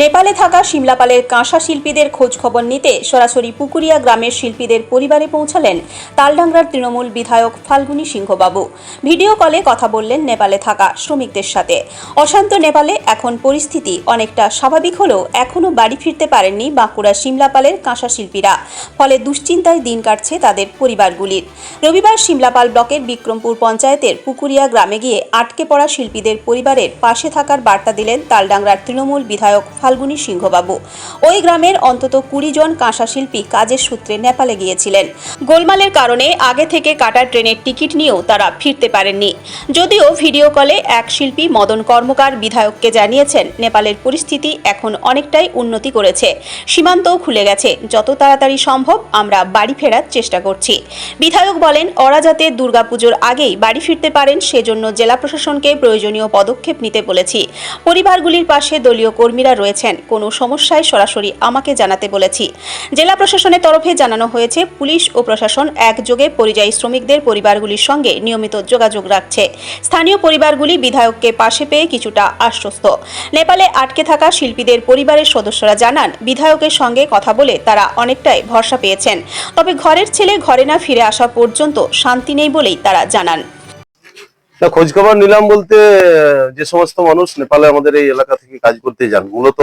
নেপালে থাকা সিমলাপালের কাঁসা শিল্পীদের খোঁজ খবর নিতে সরাসরি পুকুরিয়া গ্রামের শিল্পীদের পরিবারে পৌঁছালেন তালডাংরার তৃণমূল বিধায়ক ফাল্গুনী সিংহবাবু। ভিডিও কলে কথা বললেন নেপালে থাকা শ্রমিকদের সাথে। অশান্ত নেপালে এখন পরিস্থিতি অনেকটা স্বাভাবিক হলেও এখনও বাড়ি ফিরতে পারেননি বাঁকুড়া সিমলাপালের কাঁসা শিল্পীরা। ফলে দুশ্চিন্তায় দিন কাটছে তাদের পরিবারগুলির। রবিবার সিমলাপাল ব্লকের বিক্রমপুর পঞ্চায়েতের পুকুরিয়া গ্রামে গিয়ে আটকে পড়া শিল্পীদের পরিবারের পাশে থাকার বার্তা দিলেন তালডাংরার তৃণমূল বিধায়ক ফাল্গুনী সিংহবাবু। ওই গ্রামের অন্তত কুড়ি জন কাঁসা শিল্পী কাজের সূত্রে নেপালে গিয়েছিলেন। গোলমালের কারণে আগে থেকে কাটা ট্রেনের টিকিট নিয়েও তারা ফিরতে পারেননি। যদিও ভিডিও কলে এক শিল্পী মদন কর্মকার বিধায়ককে জানিয়েছেন, নেপালের পরিস্থিতি এখন অনেকটাই উন্নতি করেছে। সীমান্তও খুলে গেছে। যত তাড়াতাড়ি সম্ভব আমরা বাড়ি ফেরার চেষ্টা করছি। বিধায়ক বলেন, ওরা যাতে দুর্গাপুজোর আগেই বাড়ি ফিরতে পারেন, সেজন্য জেলা প্রশাসনকে প্রয়োজনীয় পদক্ষেপ নিতে বলেছি। পরিবারগুলির পাশে দলীয় কর্মীরা রয়েছেন কোনো সমস্যায় সরাসরি আমাকে জানাতে বলেছি। জেলা প্রশাসনের তরফে জানানো হয়েছে, পুলিশ ও প্রশাসন একযোগে পরিযায়ী শ্রমিকদের পরিবারগুলির সঙ্গে নিয়মিত যোগাযোগ রাখছে। স্থানীয় পরিবারগুলি বিধায়ককে পাশে পেয়ে কিছুটা আশ্বস্ত। নেপালে আটকে থাকা শিল্পীদের পরিবারের সদস্যরা জানান, বিধায়কের সঙ্গে কথা বলে তারা অনেকটাই ভরসা পেয়েছেন। তবে ঘরের ছেলে ঘরে না ফিরে আসা পর্যন্ত শান্তি নেই বলেই তারা জানান। না খোঁজ খবর নিলাম বলতে, যে সমস্ত মানুষ নেপালে আমাদের এই এলাকা থেকে কাজ করতে যান, মূলত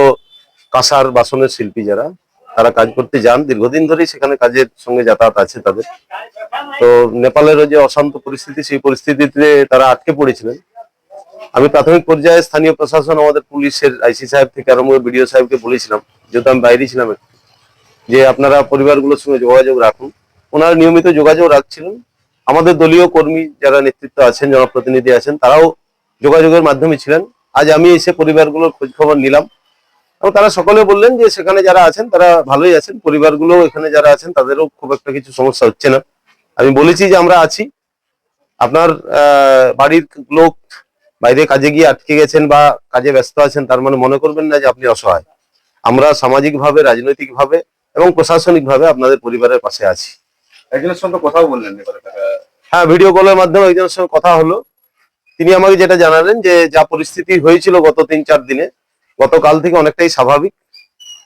কাঁসার বাসনের শিল্পী যারা, তারা কাজ করতে যান। দীর্ঘদিন ধরেই সেখানে কাজের সঙ্গে যাতায়াত আছে তাদের। তো নেপালের যে অশান্ত পরিস্থিতি, সেই পরিস্থিতিতে তারা আটকে পড়েছিলেন। আমি প্রাথমিক পর্যায়ে স্থানীয় প্রশাসন, আমাদের পুলিশের আইসি সাহেব থেকে আরম্ভ করে বিডিও সাহেবকে বলেছিলাম, যেহেতু আমি বাইরে ছিলাম, যে আপনারা পরিবারগুলোর সঙ্গে যোগাযোগ রাখুন। ওনারা নিয়মিত যোগাযোগ রাখছিলেন। আমাদের দলীয় কর্মী যারা নেতৃত্ব আছেন, জনপ্রতিনিধি আছেন, তারাও যোগাযোগের মাধ্যমে ছিলেন। আজ আমি এসে পরিবারগুলোর খোঁজ খবর নিলাম। এবং তারা সকলে বললেন যে, সেখানে যারা আছেন, তারা ভালোই আছেন। পরিবারগুলো এখানে যারা আছেন, তাদেরও খুব একটা কিছু সমস্যা হচ্ছে না। আমি বলেছি যে, আমরা আছি। আপনার বাড়ির লোক বাইরে কাজে গিয়ে আটকে গেছেন বা কাজে ব্যস্ত আছেন, তার মানে মনে করবেন না যে, আপনি অসহায়। আমরা সামাজিকভাবে, রাজনৈতিকভাবে এবং প্রশাসনিকভাবে আপনাদের পরিবারের পাশে আছি। একজনের সঙ্গে কথাও বললেন হ্যাঁ ভিডিও কলের মাধ্যমে একজনের সঙ্গে কথা হলো। তিনি আমাকে যেটা জানালেন যে যা পরিস্থিতি হয়েছিল গত তিন চার দিনে গতকাল থেকে অনেকটাই স্বাভাবিক।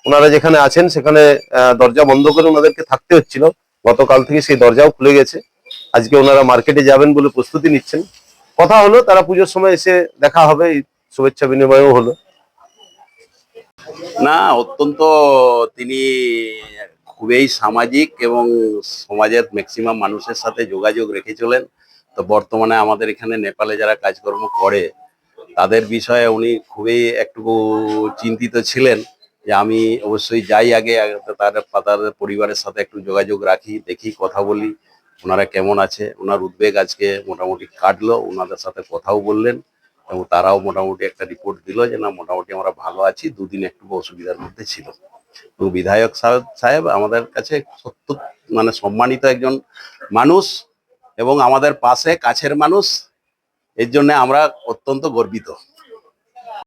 ওনারা যেখানে আছেন সেখানে আহ, দরজা বন্ধ করে ওনাদেরকে থাকতে হচ্ছিল। গতকাল থেকে সেই দরজাও খুলে গেছে। আজকে ওনারা মার্কেটে যাবেন বলে প্রস্তুতি নিচ্ছেন। কথা হলো তারা পুজোর সময় এসে দেখা হবে শুভেচ্ছা বিনিময়ও হলো। না অত্যন্ত তিনি খুবই সামাজিক এবং সমাজের ম্যাক্সিমাম মানুষের সাথে যোগাযোগ রেখে চলেন। তো বর্তমানে আমাদের এখানে নেপালে যারা কাজকর্ম করে, তাদের বিষয়ে উনি খুবই একটু চিন্তিত ছিলেন যে আমি অবশ্যই যাই আগে তাদের তাদের পরিবারের সাথে একটু যোগাযোগ রাখি, দেখি, কথা বলি। ওনারা কেমন আছে? ওনার উদ্বেগ আজকে মোটামুটি কাটলো, ওনাদের সাথে কথাও বললেন এবং তারাও মোটামুটি একটা রিপোর্ট দিল যে না, মোটামুটি আমরা ভালো আছি, দুদিন একটু অসুবিধার মধ্যে ছিল। এবং বিধায়ক সাহেব আমাদের কাছে সত্য মানে সম্মানিত একজন মানুষ এবং আমাদের পাশে কাছের মানুষ। এর জন্য আমরা অত্যন্ত গর্বিত।